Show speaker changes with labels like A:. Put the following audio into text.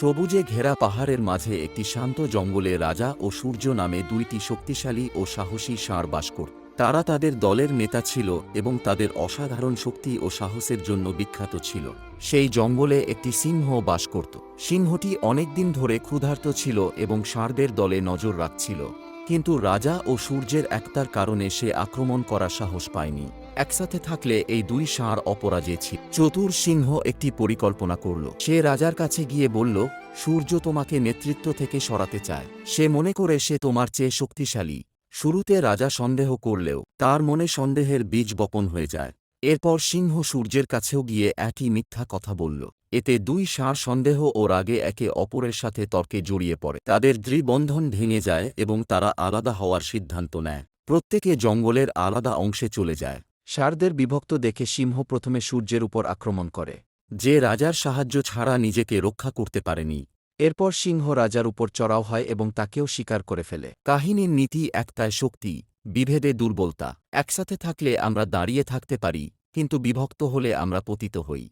A: সবুজে ঘেরা পাহাড়ের মাঝে একটি শান্ত জঙ্গলে রাজা ও সূর্য নামে দুইটি শক্তিশালী ও সাহসী ষাঁড় বাস করত তারা তাদের দলের নেতা ছিল এবং তাদের অসাধারণ শক্তি ও সাহসের জন্য বিখ্যাত ছিল। সেই জঙ্গলে একটি সিংহ বাস করত। সিংহটি অনেকদিন ধরে ক্ষুধার্ত ছিল এবং ষাঁড়দের দলে নজর রাখছিল। কিন্তু রাজা ও সূর্যের একতার কারণে সে আক্রমণ করার সাহস পায়নি। একসাথে থাকলে এই দুই ষাঁড় অপরাজে ছিল চতুর সিংহ একটি পরিকল্পনা করল। সে রাজার কাছে গিয়ে বলল, সূর্য তোমাকে নেতৃত্ব থেকে সরাতে চায়। সে মনে করে সে তোমার চেয়ে শক্তিশালী। শুরুতে রাজা সন্দেহ করলেও, তার মনে সন্দেহের বীজ বপন হয়ে যায়। এরপর সিংহ সূর্যের কাছেও গিয়ে একই মিথ্যা কথা বলল। এতে দুই ষাঁড় সন্দেহ ও রাগে একে অপরের সাথে তর্কে জড়িয়ে পড়ে। তাদের দৃঢ়বন্ধন ভেঙে যায় এবং তারা আলাদা হওয়ার সিদ্ধান্ত নেয়। প্রত্যেকে জঙ্গলের আলাদা অংশে চলে যায়। ষাঁড়দের বিভক্ত দেখে সিংহ প্রথমে সূর্যের উপর আক্রমণ করে। যে রাজার সাহায্য ছাড়া নিজেকে রক্ষা করতে পারেনি। এরপর সিংহ রাজার উপর চড়াও হয় এবং তাকেও স্বীকার করে ফেলে। কাহিনীর নীতি একতায় শক্তি বিভেদে দুর্বলতা। একসাথে থাকলে আমরা দাঁড়িয়ে থাকতে পারি কিন্তু বিভক্ত হলে আমরা পতিত হই।